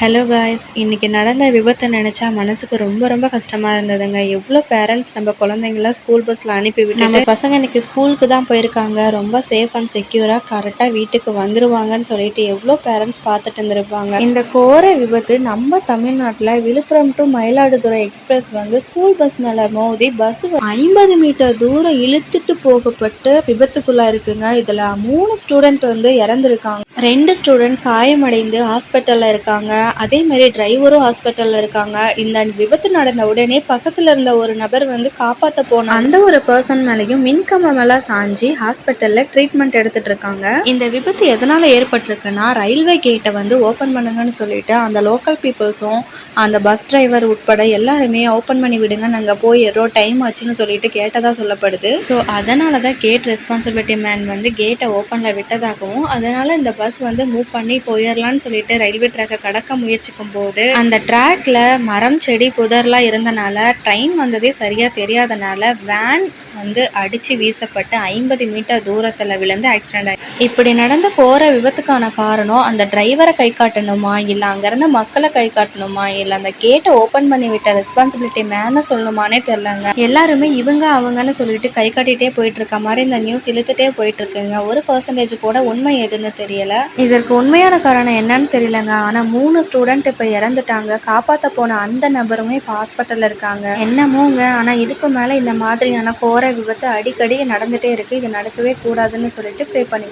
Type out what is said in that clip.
Hello guys இன்றைக்கி நடந்த விபத்தை நினச்சா மனசுக்கு ரொம்ப ரொம்ப கஷ்டமாக இருந்ததுங்க. எவ்வளோ பேரண்ட்ஸ் நம்ம குழந்தைங்களாம் ஸ்கூல் பஸ்ஸில் அனுப்பி விட்டு நம்ம பசங்க இன்னைக்கு ஸ்கூலுக்கு தான் போயிருக்காங்க. ரொம்ப சேஃப் அண்ட் செக்யூராக கரெக்டாக வீட்டுக்கு வந்துருவாங்கன்னு சொல்லிட்டு எவ்வளோ பேரண்ட்ஸ் பார்த்துட்டு இருந்திருப்பாங்க. இந்த கோர விபத்து நம்ம தமிழ்நாட்டில் விழுப்புரம் டு மயிலாடுதுறை எக்ஸ்பிரஸ் வந்து ஸ்கூல் பஸ் மேலே மோதி பஸ் ஐம்பது மீட்டர் தூரம் இழுத்துட்டு போகப்பட்டு விபத்துக்குள்ளே இருக்குங்க இதில் மூணு ஸ்டூடெண்ட் வந்து இறந்துருக்காங்க. ரெண்டு ஸ்டூடெண்ட் காயமடைந்து ஹாஸ்பிட்டலில் இருக்காங்க. அதே மாதிரி டிரைவரும் ஹாஸ்பிட்டலில் இருக்காங்க. இந்த விபத்து நடந்த உடனே பக்கத்தில் இருந்த ஒரு நபர் வந்து காப்பாற்ற போன அந்த ஒரு பர்சன் மேலேயும் மின்கம்பம் எல்லாம் சாஞ்சி ஹாஸ்பிட்டலில் ட்ரீட்மெண்ட் எடுத்துட்டு இருக்காங்க. இந்த விபத்து எதனால ஏற்பட்டிருக்குன்னா ரயில்வே கேட்டை வந்து ஓப்பன் பண்ணுங்கன்னு சொல்லிட்டு அந்த லோக்கல் பீப்புள்ஸும் அந்த பஸ் டிரைவர் உட்பட எல்லாருமே ஓப்பன் பண்ணி விடுங்க நாங்கள் போய் ஏதோ டைம் ஆச்சுன்னு சொல்லிட்டு கேட்டதாக சொல்லப்படுது. ஸோ அதனால தான் கேட் ரெஸ்பான்சிபிலிட்டி மேன் வந்து கேட்டை ஓப்பனில் விட்டதாகவும் அதனால இந்த பஸ் வந்து மூவ் பண்ணி போயிடலான்னு சொல்லிட்டு ரயில்வே ட்ராக்கை கடக்க முயற்சிக்கும் போது அந்த ட்ராக்ல மரம் செடி புதர்லாம் இருந்தனால ட்ரெயின் வந்ததே சரியா தெரியாதனால வேன் வந்து அடிச்சு வீசப்பட்டு ஐம்பது மீட்டர் தூரத்தில் விழுந்து ஆக்சிடென்ட் ஆகி இப்படி நடந்த கோர விபத்துக்கான காரணம் அந்த டிரைவரை கை காட்டணுமா? இல்லை அங்கேருந்து மக்களை கை காட்டணுமா? இல்லை அந்த கேட்டை ஓப்பன் பண்ணி விட்ட ரெஸ்பான்சிபிலிட்டி மேலே சொல்லணுமானே தெரிலங்க எல்லாருமே இவங்க அவங்கன்னு சொல்லிட்டு கை காட்டிகிட்டே போயிட்டு இருக்க மாதிரி இந்த நியூஸ் இழுத்துட்டே போயிட்டு இருக்குங்க. ஒரு பர்சன்டேஜ் கூட உண்மை எதுன்னு தெரியல. இதற்கு உண்மையான காரணம் என்னன்னு தெரியலங்க. ஆனா மூணு ஸ்டூடெண்ட் இப்ப இறந்துட்டாங்க. காப்பாத்த போன அந்த நபருமே இப்போ ஹாஸ்பிட்டல்ல இருக்காங்க. என்னமோங்க? ஆனா இதுக்கு மேல இந்த மாதிரியான கோர விபத்து அடிக்கடி நடந்துட்டே இருக்கு. இது நடக்கவே கூடாதுன்னு சொல்லிட்டு ப்ரே பண்ணி